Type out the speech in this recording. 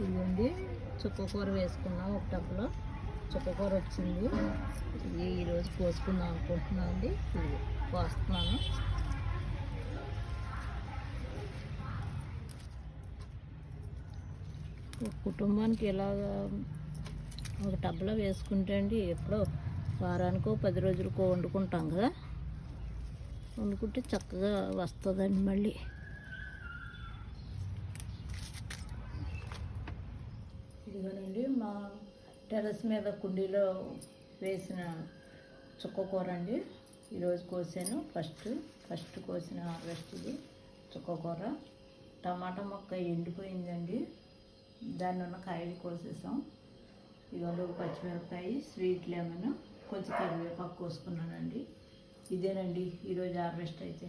ఇదిగోండి చుక్కకూర వేసుకున్నాం ఒక టబ్లో. చుక్కకూర వచ్చింది. ఇది ఈరోజు కోసుకుందాం అనుకుంటున్నాం అండి. ఇది కోస్తున్నాను. ఒక కుటుంబానికి ఇలాగ ఒక టబ్లో వేసుకుంటే అండి ఎప్పుడో వారానికో పది రోజులకో వండుకుంటాం కదా. వండుకుంటే చక్కగా వస్తుందండి మళ్ళీ. ఇదిగోనండి మా టెర్రస్ మీద కుండీలో వేసిన చుక్కకూర అండి. ఈరోజు కోసాను. ఫస్ట్ ఫస్ట్ కోసిన హార్వెస్ట్ ఇది చుక్కకూర టమాటా మొక్క ఎండిపోయిందండి. దాన్ని ఉన్న కాయలు కోసేసాం. ఇదిగోండి పచ్చిమిరపకాయ స్వీట్ లెమన్ కొంచెం కరివేపాకు కోసుకున్నానండి. ఇదేనండి ఈరోజు హార్వెస్ట్ అయితే.